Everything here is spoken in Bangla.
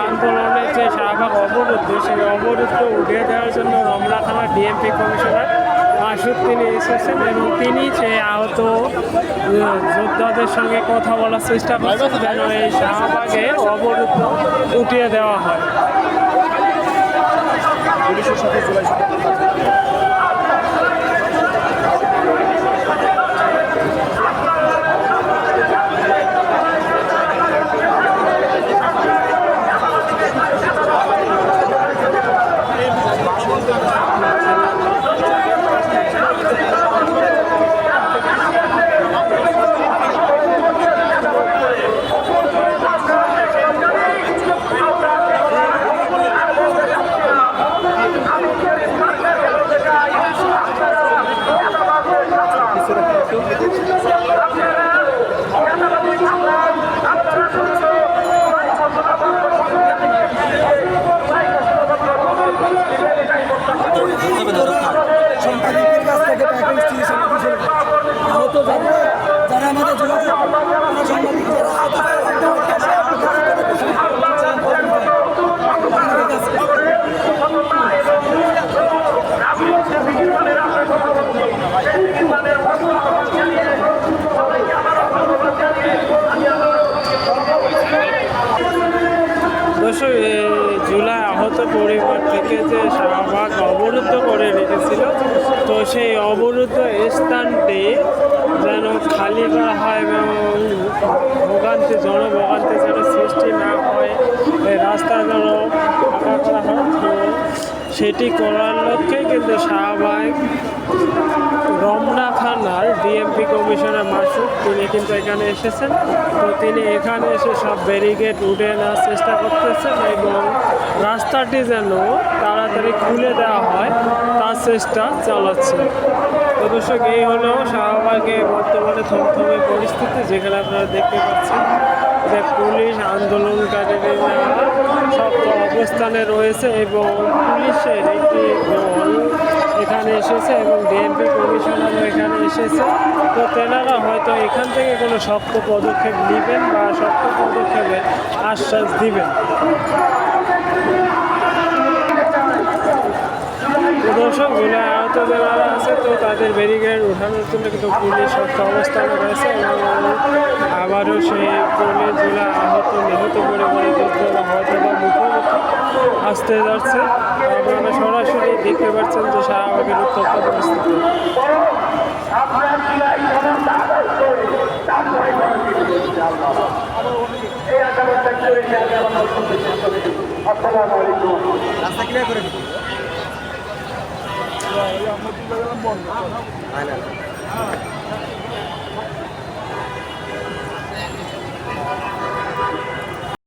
আন্দোলনের যে শাহবাগ অবরুদ্ধ, সেই অবরুদ্ধ উঠিয়ে দেওয়ার জন্য রমনা থানা ডিএমপি কমিশনার মাসুদ তিনি এসেছেন এবং তিনি সেই আহত যোদ্ধাদের সঙ্গে কথা বলার চেষ্টা করছেন যেন এই শাহবাগে অবরুদ্ধ উঠিয়ে দেওয়া হয়। পুলিশের সাথে সাংবাদিকদের কাছ থেকে প্যাকেজ দিয়েছে আহত যারা যারা আমাদের যোগাযোগ তারা সাংবাদিক যারা আহত হয়, কাছে দর্শক জুলাই আহত পরিবার থেকে যে শাহবাগ অবরুদ্ধ করে রেখেছিল, তো সেই অবরুদ্ধ স্থানটি যেন খালি করা হয় এবং ভোগান্তি, জনভোগান্তি যেন সৃষ্টি না হয় রাস্তা যেন তো সেটি করার লক্ষ্যে কিন্তু শাহবাগ রমনা থানার ডিএমপি কমিশনার মাসুদ, তিনি কিন্তু এখানে এসেছেন। তো তিনি এখানে এসে সব ব্যারিকেড উঠে নেওয়ার চেষ্টা করতেছেন এবং রাস্তাটি যেন তাড়াতাড়ি খুলে দেওয়া হয়, তার চেষ্টা চালাচ্ছে। তো দর্শক, এই হলো শাহবাগে বর্তমানে থমথমে পরিস্থিতি, যেখানে আপনারা দেখতে পাচ্ছেন যে পুলিশ আন্দোলনকারীরা সব অবস্থানে রয়েছে এবং পুলিশের একটি এখানে এসেছে এবং ডিএমপি কমিশনারও এখানে এসেছে। তো তেনারা হয়তো এখান থেকে কোনো শক্ত পদক্ষেপ নেবেন বা শক্ত পদক্ষেপের আশ্বাস দিবেন। দর্শকগুলো আহত যারা আছে তো তাদের ব্যারিকেড উঠানোর জন্য কিন্তু পুলিশ শক্ত অবস্থানে রয়েছে এবং আবারও সেই পুলিশ জেলা আহত আসতে যাচ্ছে। আপনারা সরাসরি দেখতে পাচ্ছেন যে শাহবাগের উত্তপ্ত পরিস্থিতি রাস্তা